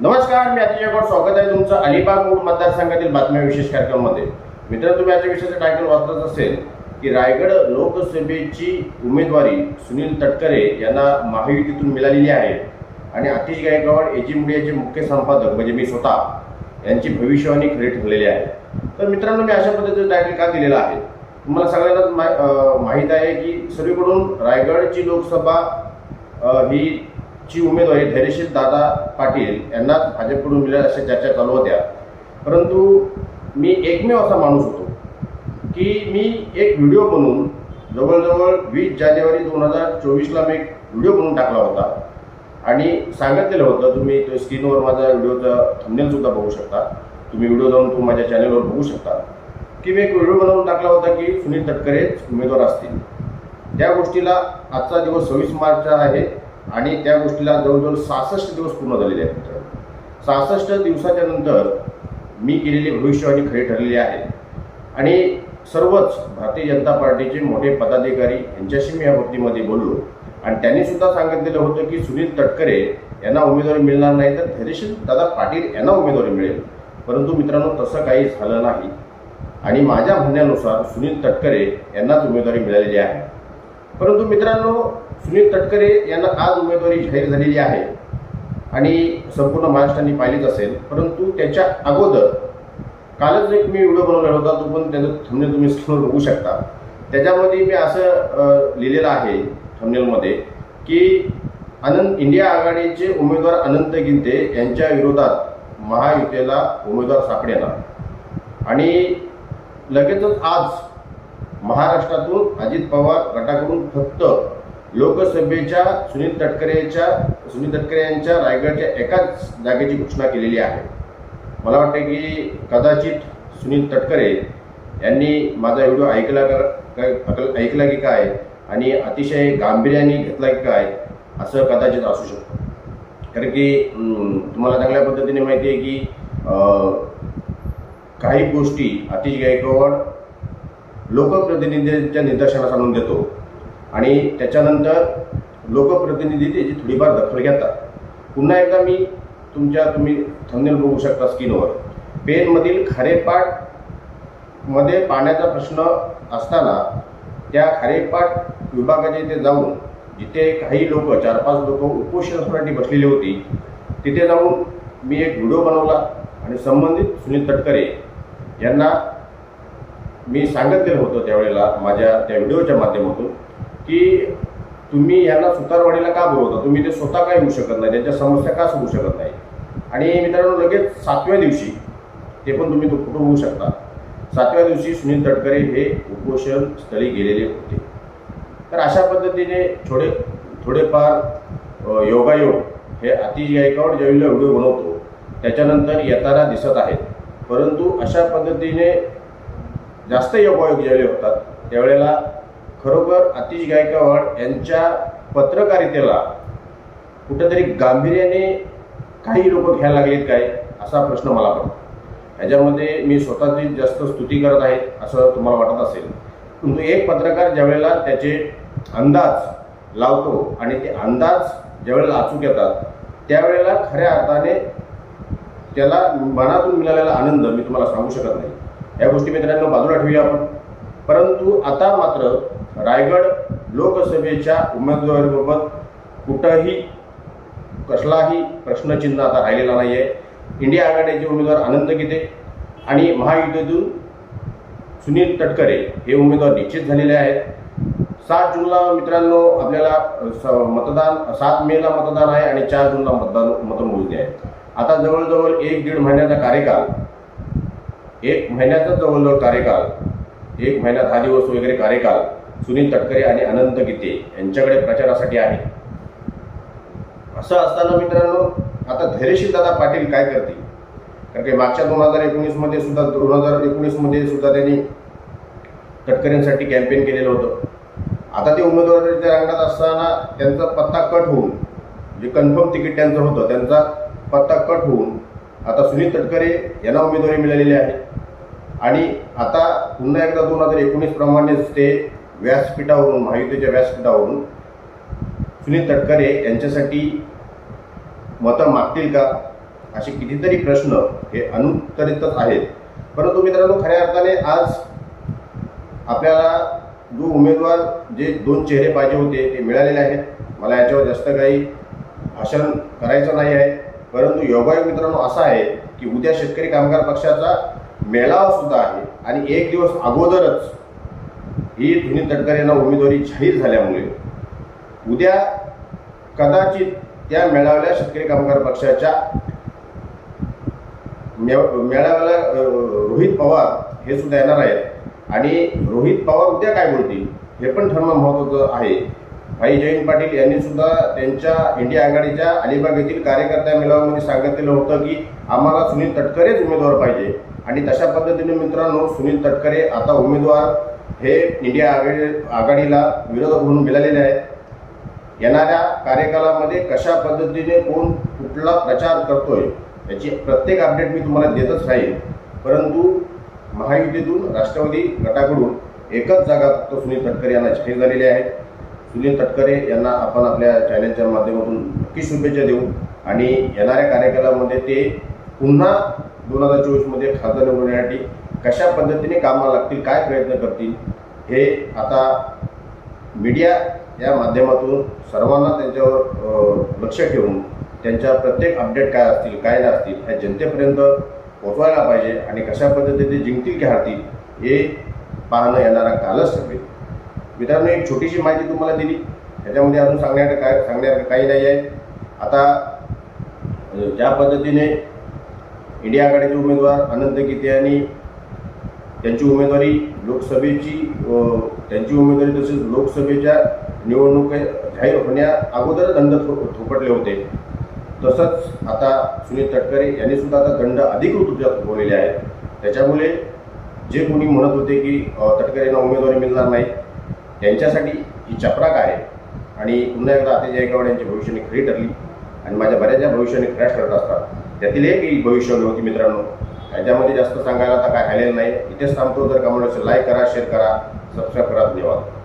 नमस्कार मी अतिशय गोड स्वागत आहे तुमचं अलिबाग मूड मतदारसंघातील बातम्या विशेष कार्यक्रमामध्ये. मित्र तुम्ही आजच्या विषयाचं टायटल वाचतच असेल की रायगड लोकसभेची उमेदवारी सुनील तटकरे यांना महायुतीतून मिळालेली आहे. आणि आतिश गायकवाड एजी मीडियाचे मुख्य संपादक म्हणजे मी स्वतः यांची भविष्यवाणी खरी ठरलेली आहे. तर मित्रांनो मी अशा पद्धतीचं टायटल का दिलेलं आहे? तुम्हाला सगळ्यांनाच मा माहीत आहे की सर्वीकडून रायगडची लोकसभा ही ची उमेदवारी धैर्यशील दादा पाटील यांना भाजपकडून मिळेल अशा चर्चा चालू होत्या. परंतु मी एकमेव असा माणूस होतो की मी एक व्हिडिओ बनवून जवळजवळ वीस जानेवारी दोन हजार चोवीसला मी एक व्हिडिओ बनवून टाकला होता. आणि सांगितलेलं होतं तुम्ही तो स्क्रीनवर माझा व्हिडिओचा थंबनेलसुद्धा बघू शकता. तुम्ही व्हिडिओ जाऊन तुम्ही माझ्या चॅनलवर बघू शकता. की मी एक व्हिडिओ बनवून टाकला होता की सुनील तटकरेच उमेदवार असतील. त्या गोष्टीला आजचा दिवस सव्वीस मार्चचा आहे. आणि त्या गोष्टीला जवळजवळ सहासष्ट दिवस पूर्ण झालेले आहेत सहासष्ट दिवसाच्या नंतर मी केलेली भविष्यवाणी खरी ठरलेली आहे. आणि सर्वच भारतीय जनता पार्टीचे मोठे पदाधिकारी यांच्याशी मी या बाबतीमध्ये बोललो. आणि त्यांनी सुद्धा सांगितलेलं होतं की सुनील तटकरे यांना उमेदवारी मिळणार नाही तर धैर्यशील दादा पाटील यांना उमेदवारी मिळेल. परंतु मित्रांनो तसं काही झालं नाही. आणि माझ्या म्हणण्यानुसार सुनील तटकरे यांनाच उमेदवारी मिळालेली आहे. परंतु मित्रांनो सुनील तटकरे यांना आज उमेदवारी जाहीर झालेली आहे आणि संपूर्ण महाराष्ट्राने पाहिलीच असेल परंतु त्याच्या अगोदर कालच एक मी व्हिडिओ बनवलेला होता तो पण त्याचं थंबनेल तुम्ही समोर बघू शकता. त्याच्यामध्ये मी असं लिहिलेलं आहे थंबनेलमध्ये की अनंत इंडिया आघाडीचे उमेदवार अनंत गिंते यांच्या विरोधात महायुतीला उमेदवार सापडेना आणि लगेचच आज महाराष्ट्रातून अजित पवार गटाकडून फक्त लोकसभेच्या सुनील तटकरेच्या सुनील तटकरे यांच्या रायगडच्या एकाच जागेची घोषणा केलेली आहे. मला वाटतं की कदाचित सुनील तटकरे यांनी माझा व्हिडिओ ऐकला का ऐकला की काय? आणि अतिशय गांभीर्याने घेतला की काय? असं कदाचित असू शकतं. कारण की तुम्हाला चांगल्या पद्धतीने माहिती आहे की काही गोष्टी अतिश गायकवाड लोकप्रतिनिधींच्या निदर्शनास आणून देतो. आणि त्याच्यानंतर लोकप्रतिनिधी त्याची थोडीफार दखल घेतात. पुन्हा एकदा मी तुमच्या तुम्ही थंबनेल बघू शकता स्क्रीनवर. पेनमधील खारेपाटमध्ये पाण्याचा प्रश्न असताना त्या खारेपाट विभागाच्या इथे जाऊन जिथे काही लोक चार पाच लोक उपोषणासाठी बसलेली होती तिथे जाऊन मी एक व्हिडिओ बनवला आणि संबंधित सुनील तटकरे यांना मी सांगितलेलं होतं त्यावेळेला माझ्या त्या व्हिडिओच्या माध्यमातून. की तुम्ही यांना सुतारवाडीला का बोलवता? तुम्ही ते स्वतः काय होऊ शकत नाही? त्यांच्या समस्या का सोडू शकत नाही? आणि मित्रांनो लगेच सातव्या दिवशी ते पण तुम्ही कुठं होऊ शकता. सातव्या दिवशी सुनील तटकरे हे उपोषण स्थळी गेलेले होते. तर अशा पद्धतीने थोडे थोडेफार योगायोग हे अतिश गायकवाड ज्यावेळेला व्हिडिओ बनवतो त्याच्यानंतर येताना दिसत आहेत. परंतु अशा पद्धतीने जास्त योगायोग ज्यावेळी होतात त्यावेळेला खरोखर अतिश गायकवाड यांच्या पत्रकारितेला कुठेतरी गांभीर्याने काही लोक घ्यायला लागलेत काय? असा प्रश्न मला पडतो. ह्याच्यामध्ये मी स्वतःची जास्त स्तुती करत आहे असं तुम्हाला वाटत असेल. परंतु एक पत्रकार ज्यावेळेला त्याचे अंदाज लावतो आणि ते अंदाज ज्यावेळेला अचूक येतात त्यावेळेला खऱ्या अर्थाने त्याला मनातून मिळालेला आनंद मी तुम्हाला सांगू शकत नाही. या गोष्टी मित्रांनो बाजूला ठेवूया आपण. परंतु आता मात्र रायगड लोकसभेच्या उमेदवारीबाबत कुठंही कसलाही प्रश्नचिन्ह आता राहिलेला नाही आहे इंडिया आघाडीचे उमेदवार आनंद गीते आणि महायुतीतून सुनील तटकरे हे उमेदवार निश्चित झालेले आहेत. सात जूनला मित्रांनो आपल्याला स- मतदान सात मेला मतदान आहे आणि चार जूनला मतदान मतमोजणी आहे. आता जवळजवळ एक दीड महिन्याचा कार्यकाल एक महिन्याचा जवळजवळ कार्यकाल एक महिन्यात हा दिवस वगैरे कार्यकाल सुनील तटकरे आणि अनंत गीते यांच्याकडे प्रचारासाठी आहे. असं असताना मित्रांनो आता धैर्यशील दादा पाटील काय करतील? कारण की मागच्या दोन हजार एकोणीसमध्ये सुद्धा दोन हजार एकोणीसमध्ये सुद्धा त्यांनी तटकरेंसाठी कॅम्पेन केलेलं होतं. आता ते उमेदवारीच्या रंगात असताना त्यांचा पत्ता कट होऊन जे कन्फर्म तिकीट त्यांचं होतं त्यांचा पत्ता कट होऊन आता सुनील तटकरे यांना उमेदवारी मिळालेली आहे. आणि आता पुन्हा एकदा दोन हजार एकोणीसप्रमाणेच ते व्यासपीठावरून महायुतीच्या व्यासपीठावरून सुनील तटकरे यांच्यासाठी मतं मागतील का? असे कितीतरी प्रश्न हे अनुत्तरितच आहेत. परंतु मित्रांनो खऱ्या अर्थाने आज आपल्याला जो उमेदवार जे दोन चेहरे पाहिजे होते ते मिळालेले आहेत. मला याच्यावर जास्त काही भाषण करायचं नाही आहे. परंतु योगायोग मित्रांनो असा आहे की उद्या शेतकरी कामगार पक्षाचा मेळावा सुद्धा आहे. आणि एक दिवस अगोदरच ही सुनील तटकरे यांना उमेदवारी जाहीर झाल्यामुळे उद्या कदाचित त्या मेळाव्याला शेतकरी कामगार पक्षाच्या मेळाव्याला रोहित पवार हे सुद्धा येणार आहेत. आणि रोहित पवार उद्या काय बोलतील हे पण ठरणं महत्त्वाचं आहे. भाई जयंत पाटील यांनी सुद्धा त्यांच्या इंडिया आघाडीच्या अलिबाग येथील कार्यकर्त्या मेळाव्यामध्ये सांगितलेलं होतं की आम्हाला सुनील तटकरेच उमेदवार पाहिजे. आणि तशा पद्धतीने मित्रांनो सुनील तटकरे आता उमेदवार हे इंडिया आघाडी आघाडीला विरोधक म्हणून मिळालेले आहेत येणाऱ्या कार्यकालामध्ये कशा पद्धतीने कोण कुठला प्रचार करतोय याची प्रत्येक अपडेट मी तुम्हाला देतच राहील. परंतु महायुतीतून राष्ट्रवादी गटाकडून एकच जागा फक्त सुनील तटकरे यांना जाहीर झालेली आहे. सुनील तटकरे यांना आपण आपल्या चॅनलच्या माध्यमातून नक्की शुभेच्छा देऊ. आणि येणाऱ्या कार्यकालामध्ये ते पुन्हा दोन हजार चोवीसमध्ये खासदार निवडण्यासाठी कशा पद्धतीने कामाला लागतील काय प्रयत्न करतील हे आता मीडिया या माध्यमातून सर्वांना त्यांच्यावर लक्ष ठेवून त्यांच्या प्रत्येक अपडेट काय असतील काय नाही असतील ह्या जनतेपर्यंत पोहोचवायला पाहिजे आणि कशा पद्धतीने जिंकतील की हारतील हे पाहणं येणारा कालच ठरवेल मित्रांनो एक छोटीशी माहिती तुम्हाला दिली. ह्याच्यामध्ये अजून सांगण्याचं काय सांगण्यासारखं काही नाही आहे. आता ज्या पद्धतीने इंडिया आघाडीचे उमेदवार अनंत गीते यांनी त्यांची उमेदवारी लोकसभेची त्यांची उमेदवारी तसेच लोकसभेच्या निवडणूक जाहीर होण्या अगोदर दंड थोपटले होते. तसंच आता सुनील तटकरे यांनी सुद्धा आता दंड अधिकृत रूपात थोपवलेले आहेत. त्याच्यामुळे जे कोणी म्हणत होते की अ, तटकरे यांना उमेदवारी मिळणार नाही त्यांच्यासाठी ही चपराक आहे. आणि पुन्हा एकदा अतिशय गायकवाड यांची भविष्याने खरी ठरली. आणि माझ्या बऱ्याचशा भविष्याने क्रॅश करत असतात. त्यातील एक भविष्यवाणी होती मित्रांनो याच्यामध्ये जास्त सांगायला आता काय राहिलेलं नाही. इथेच थांबतो. जर कमेंट लाईक करा शेअर करा सबस्क्राईब करा. धन्यवाद.